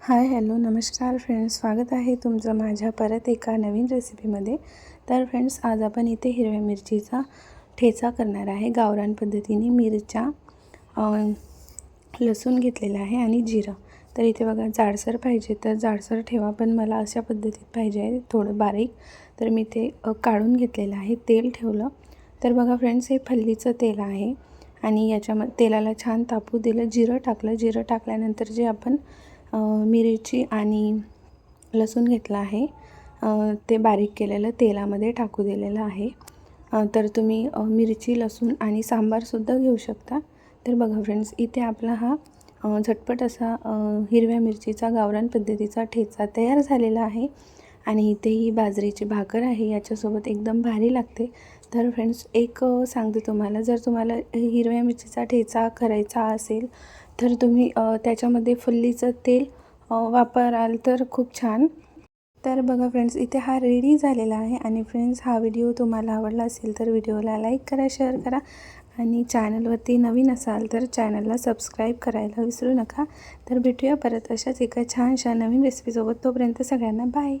Hi hello नमस्कार friends. स्वागत आहे तुमचं माझ्या परत एका नवीन रेसिपीमध्ये. तर फ्रेंड्स आज आपण इथे हिरव्या मिरचीचा ठेचा करणार आहे. गावरान पद्धतीने मिरच्या लसूण घेतलेला आहे आणि जिरं. तर इथे बघा जाडसर पाहिजे तर जाडसर ठेवा पण मला अशा पद्धतीत पाहिजे आहे थोडं बारीक. तर मी ते काढून घेतलेलं आहे तेल ठेवलं. तर बघा फ्रेंड्स हे फल्लीचं तेल आहे आणि याच्यामध्ये तेलाला छान तापू दिलं जिरं टाकलं. जिरं टाकल्यानंतर जे आपण मिरची आणि लसूण घेतला आहे. ते बारीक केलेलं तेलामध्ये टाकू दिलेलं आहे. तर तुम्ही मिरची लसूण आणि सांबारसुद्धा घेऊ शकता. तर बघा फ्रेंड्स इथे आपला हा झटपट असा हिरव्या मिरचीचा गावरान पद्धतीचा ठेचा तयार झालेला आहे. आणि इथे ही बाजरीची भाकर आहे याच्यासोबत एकदम भारी लागते. तर फ्रेंड्स एक सांगते तुम्हाला जर तुम्हाला हिरव्या मिरचीचा ठेचा करायचा असेल तर तुम्ही त्याच्यामध्ये फुल्लीचं तेल वापराल तर खूप छान. तर बघा फ्रेंड्स इथे हा रेडी झालेला आहे आणि फ्रेंड्स हा व्हिडिओ तुम्हाला आवडला असेल तर व्हिडिओला लाईक करा शेअर करा आणि चॅनलवरती नवीन असाल तर चॅनलला सबस्क्राईब करायला विसरू नका. तर भेटूया परत अशाच एका छानशा नवीन रेसिपीसोबत तोपर्यंत सगळ्यांना बाय